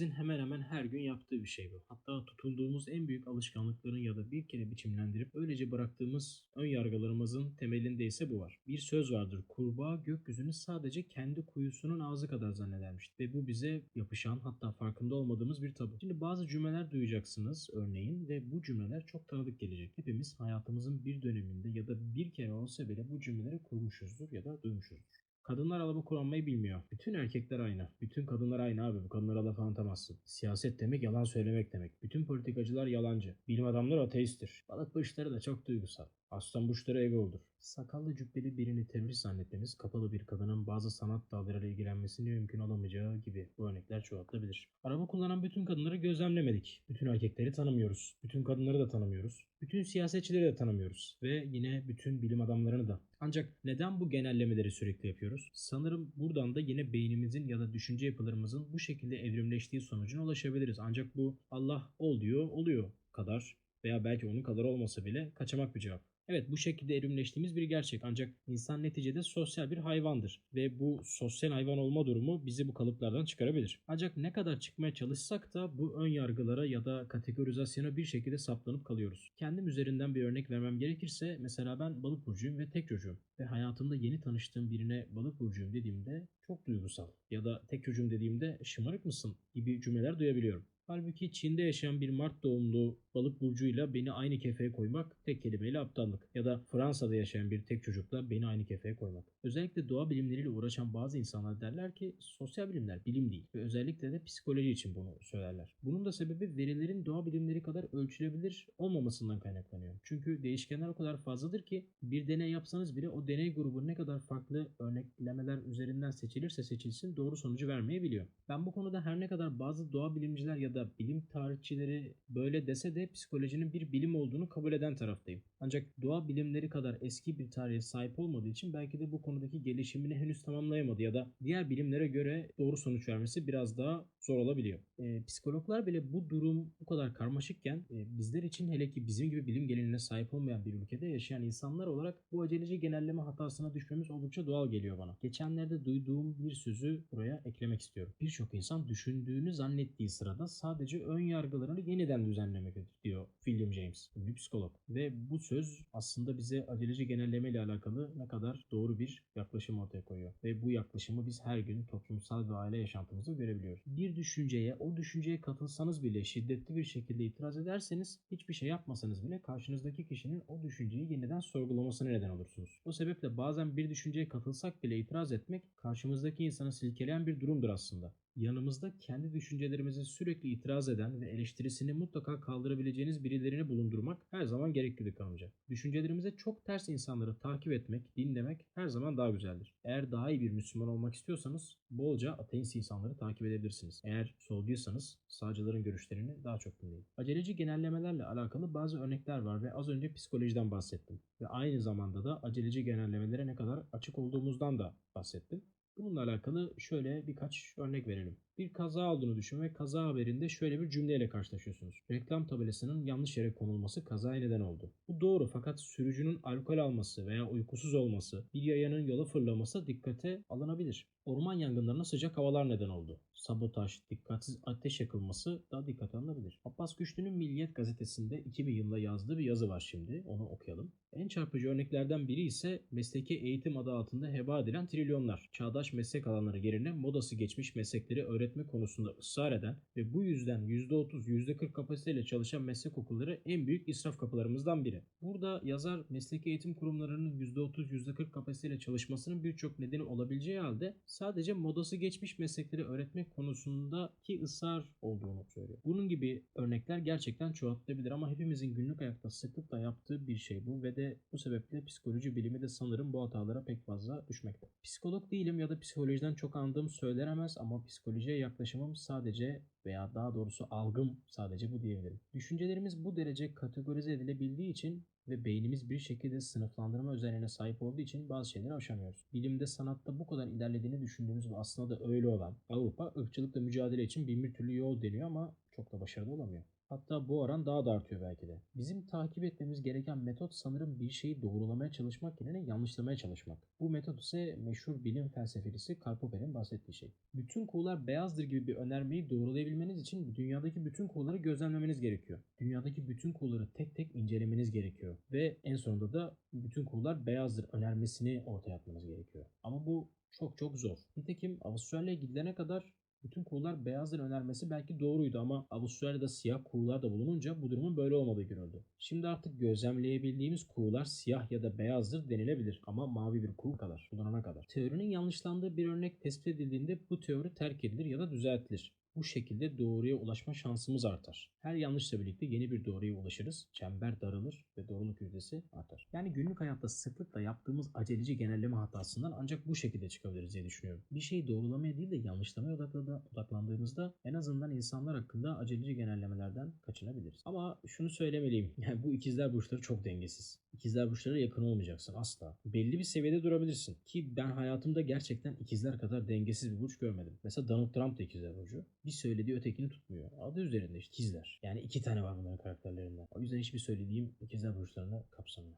Hepimizin hemen hemen her gün yaptığı bir şey bu. Hatta tutulduğumuz en büyük alışkanlıkların ya da bir kere biçimlendirip öylece bıraktığımız ön yargılarımızın temelinde ise bu var. Bir söz vardır. Kurbağa gökyüzünü sadece kendi kuyusunun ağzı kadar zannedermiş. Ve bu bize yapışan hatta farkında olmadığımız bir tabu. Şimdi bazı cümleler duyacaksınız örneğin ve bu cümleler çok tanıdık gelecek. Hepimiz hayatımızın bir döneminde ya da bir kere olsa bile bu cümleleri kurmuşuzdur ya da duymuşuzdur. Kadınlar araba kullanmayı bilmiyor. Bütün erkekler aynı. Bütün kadınlar aynı abi. Bu kadınlara laf anlatamazsın. Siyaset demek yalan söylemek demek. Bütün politikacılar yalancı. Bilim adamları ateisttir. Balık burçları da çok duygusal. Aslan burçları egodur. Sakallı cübbeli birini terörist zannetmemiz, kapalı bir kadının bazı sanat dallarıyla ilgilenmesini mümkün olamayacağı gibi bu örnekler çoğaltılabilir. Araba kullanan bütün kadınları gözlemlemedik. Bütün erkekleri tanımıyoruz. Bütün kadınları da tanımıyoruz. Bütün siyasetçileri de tanımıyoruz. Ve yine bütün bilim adamlarını da. Ancak neden bu genellemeleri sürekli yapıyoruz? Sanırım buradan da yine beynimizin ya da düşünce yapılarımızın bu şekilde evrimleştiği sonucuna ulaşabiliriz. Ancak bu Allah ol diyor, oluyor kadar veya belki onun kadar olmasa bile kaçamak bir cevap. Evet bu şekilde evrimleştiğimiz bir gerçek ancak insan neticede sosyal bir hayvandır ve bu sosyal hayvan olma durumu bizi bu kalıplardan çıkarabilir. Ancak ne kadar çıkmaya çalışsak da bu ön yargılara ya da kategorizasyona bir şekilde saplanıp kalıyoruz. Kendim üzerinden bir örnek vermem gerekirse mesela ben balık burcuyum ve tek çocuğum ve hayatımda yeni tanıştığım birine balık burcuyum dediğimde çok duygusal ya da tek çocuğum dediğimde şımarık mısın gibi cümleler duyabiliyorum. Halbuki Çin'de yaşayan bir Mart doğumlu balık burcuyla beni aynı kefeye koymak tek kelimeyle aptallık. Ya da Fransa'da yaşayan bir tek çocukla beni aynı kefeye koymak. Özellikle doğa bilimleriyle uğraşan bazı insanlar derler ki sosyal bilimler bilim değil. Ve özellikle de psikoloji için bunu söylerler. Bunun da sebebi verilerin doğa bilimleri kadar ölçülebilir olmamasından kaynaklanıyor. Çünkü değişkenler o kadar fazladır ki bir deney yapsanız bile o deney grubu ne kadar farklı örneklemeler üzerinden seçilirse seçilsin doğru sonucu vermeyebiliyor. Ben bu konuda her ne kadar bazı doğa bilimciler ya da bilim tarihçileri böyle dese de psikolojinin bir bilim olduğunu kabul eden taraftayım. Ancak doğa bilimleri kadar eski bir tarihe sahip olmadığı için belki de bu konudaki gelişimini henüz tamamlayamadı ya da diğer bilimlere göre doğru sonuç vermesi biraz daha zor olabiliyor. E, psikologlar bile bu durum bu kadar karmaşıkken e, bizler için hele ki bizim gibi bilim geleneğine sahip olmayan bir ülkede yaşayan insanlar olarak bu aceleci genelleme hatasına düşmemiz oldukça doğal geliyor bana. Geçenlerde duyduğum bir sözü buraya eklemek istiyorum. Birçok insan düşündüğünü zannettiği sırada sadece ön yargılarını yeniden düzenlemektedir diyor William James, bir psikolog. Ve bu söz aslında bize aceleci genelleme ile alakalı ne kadar doğru bir yaklaşım ortaya koyuyor. Ve bu yaklaşımı biz her gün toplumsal ve aile yaşantımızda görebiliyoruz. Bir düşünceye, o düşünceye katılsanız bile şiddetli bir şekilde itiraz ederseniz hiçbir şey yapmasanız bile karşınızdaki kişinin o düşünceyi yeniden sorgulamasına neden olursunuz. O sebeple bazen bir düşünceye katılsak bile itiraz etmek karşımızdaki insanı silkeleyen bir durumdur aslında yanımızda kendi düşüncelerimize sürekli itiraz eden ve eleştirisini mutlaka kaldırabileceğiniz birilerini bulundurmak her zaman gereklidir kanımca. Düşüncelerimize çok ters insanları takip etmek, dinlemek her zaman daha güzeldir. Eğer daha iyi bir Müslüman olmak istiyorsanız bolca ateist insanları takip edebilirsiniz. Eğer solcuysanız sağcıların görüşlerini daha çok dinleyin. Aceleci genellemelerle alakalı bazı örnekler var ve az önce psikolojiden bahsettim. Ve aynı zamanda da aceleci genellemelere ne kadar açık olduğumuzdan da bahsettim. Bununla alakalı şöyle birkaç örnek verelim. Bir kaza olduğunu düşün ve kaza haberinde şöyle bir cümleyle karşılaşıyorsunuz. Reklam tabelasının yanlış yere konulması kazaya neden oldu. Bu doğru fakat sürücünün alkol alması veya uykusuz olması, bir yayanın yola fırlaması dikkate alınabilir. Orman yangınlarına sıcak havalar neden oldu. Sabotaj, dikkatsiz ateş yakılması da dikkate alınabilir. Abbas Güçlü'nün Milliyet gazetesinde 2000 yılında yazdığı bir yazı var şimdi. Onu okuyalım. En çarpıcı örneklerden biri ise mesleki eğitim adı altında heba edilen trilyonlar. Çağdaş meslek alanları yerine modası geçmiş meslekleri öğretme konusunda ısrar eden ve bu yüzden %30, %40 kapasiteyle çalışan meslek okulları en büyük israf kapılarımızdan biri. Burada yazar mesleki eğitim kurumlarının %30, %40 kapasiteyle çalışmasının birçok nedeni olabileceği halde sadece modası geçmiş meslekleri öğretmek konusundaki ısrar olduğunu söylüyor. Bunun gibi örnekler gerçekten çoğaltılabilir ama hepimizin günlük hayatta sıklıkla yaptığı bir şey bu ve de bu sebeple psikoloji bilimi de sanırım bu hatalara pek fazla düşmekte. Psikolog değilim ya da psikolojiden çok andığım söylenemez ama psikolojiye yaklaşımım sadece veya daha doğrusu algım sadece bu diyebilirim. Düşüncelerimiz bu derece kategorize edilebildiği için ve beynimiz bir şekilde sınıflandırma özelliğine sahip olduğu için bazı şeyleri aşamıyoruz. Bilimde, sanatta bu kadar ilerlediğini düşündüğümüz ve aslında da öyle olan Avrupa ırkçılıkla mücadele için bin bir türlü yol deniyor ama çok da başarılı olamıyor. Hatta bu oran daha da artıyor belki de. Bizim takip etmemiz gereken metot sanırım bir şeyi doğrulamaya çalışmak yerine yanlışlamaya çalışmak. Bu metot ise meşhur bilim felsefecisi Karl Popper'in bahsettiği şey. Bütün kuğular beyazdır gibi bir önermeyi doğrulayabilmeniz için dünyadaki bütün kuğuları gözlemlemeniz gerekiyor. Dünyadaki bütün kuğuları tek tek incelemeniz gerekiyor. Ve en sonunda da bütün kuğular beyazdır önermesini ortaya atmanız gerekiyor. Ama bu çok çok zor. Nitekim Avustralya'ya gidilene kadar bütün kuğular beyazdır önermesi belki doğruydu ama Avustralya'da siyah kuğular da bulununca bu durumun böyle olmadığı görüldü. Şimdi artık gözlemleyebildiğimiz kuğular siyah ya da beyazdır denilebilir ama mavi bir kuğu kadar, bulunana kadar. Teorinin yanlışlandığı bir örnek tespit edildiğinde bu teori terk edilir ya da düzeltilir. Bu şekilde doğruya ulaşma şansımız artar. Her yanlışla birlikte yeni bir doğruya ulaşırız. Çember daralır ve doğruluk yüzdesi artar. Yani günlük hayatta sıklıkla yaptığımız aceleci genelleme hatasından ancak bu şekilde çıkabiliriz diye düşünüyorum. Bir şeyi doğrulamaya değil de yanlışlamaya odaklandığımızda en azından insanlar hakkında aceleci genellemelerden kaçınabiliriz. Ama şunu söylemeliyim. Yani bu ikizler burçları çok dengesiz. İkizler burçlara yakın olmayacaksın asla. Belli bir seviyede durabilirsin. Ki ben hayatımda gerçekten ikizler kadar dengesiz bir burç görmedim. Mesela Donald Trump da ikizler burcu. Bir söylediği ötekini tutmuyor. Adı üzerinde işte ikizler. Yani iki tane var bunların karakterlerinden. O yüzden hiçbir söylediğim ikizler burçlarını kapsamıyor.